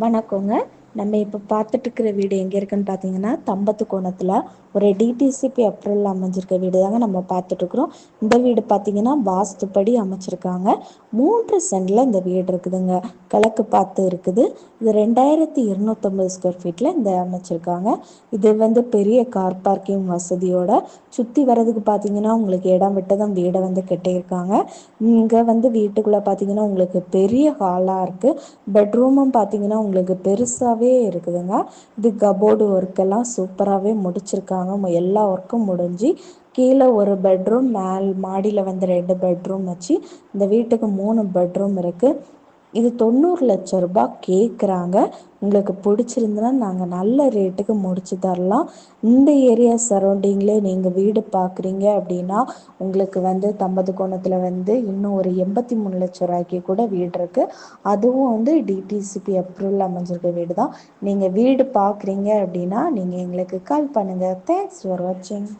வணக்கோங்க. நம்ம இப்போ பார்த்துட்டு இருக்கிற வீடு எங்கே இருக்குன்னு பார்த்தீங்கன்னா தம்பத்து கோணத்தில் ஒரு டிடிசிபி அப்ரல் அமைஞ்சிருக்க வீடு தாங்க நம்ம பார்த்துட்ருக்குறோம் இந்த வீடு பார்த்தீங்கன்னா வாஸ்துப்படி அமைச்சிருக்காங்க. மூன்று சென்டில் இந்த வீடு இருக்குதுங்க. கிழக்கு பாத்து இருக்குது. இது ரெண்டாயிரத்தி இருநூத்தம்பது ஸ்கொயர் ஃபீட்டில் இந்த அமைச்சிருக்காங்க. இது வந்து பெரிய கார் பார்க்கிங் வசதியோட சுற்றி வர்றதுக்கு பார்த்தீங்கன்னா உங்களுக்கு இடம் விட்டதும் வீடை வந்து கட்டியிருக்காங்க. இங்கே வந்து வீட்டுக்குள்ளே பார்த்தீங்கன்னா உங்களுக்கு பெரிய ஹாலாக இருக்குது பெட்ரூமும் பார்த்தீங்கன்னா உங்களுக்கு பெருசாக பெருசாவே இருக்குதுங்க. இது கபோர்டு ஒர்க் எல்லாம் சூப்பராவே முடிச்சிருக்காங்க. எல்லா ஒர்க்கும் முடிஞ்சு கீழே ஒரு பெட்ரூம் மேல் மாடியில் வந்து ரெண்டு பெட்ரூம் வச்சு இந்த வீட்டுக்கு மூணு பெட்ரூம் இருக்கு. இது தொண்ணூறு லட்சம் ரூபாய் கேட்குறாங்க உங்களுக்கு புடிச்சிருந்தன்னா நாங்கள் நல்ல ரேட்டுக்கு முடிச்சு தரலாம். இந்த ஏரியா சரௌண்டிங்ல நீங்கள் வீடு பார்க்குறீங்க அப்படின்னா உங்களுக்கு வந்து தம்பது கோணத்தில் வந்து இன்னும் ஒரு எண்பத்தி மூணு லட்சம் ரூபாய்க்கு கூட வீடு இருக்குது அதுவும் வந்து டிடிசிபி அப்ரூவல் அமைஞ்சிருக்க வீடு தான் நீங்கள் வீடு பார்க்குறீங்க அப்படின்னா நீங்கள் எங்களுக்கு கால் பண்ணுங்கள் தேங்க்ஸ் ஃபார் வாட்சிங்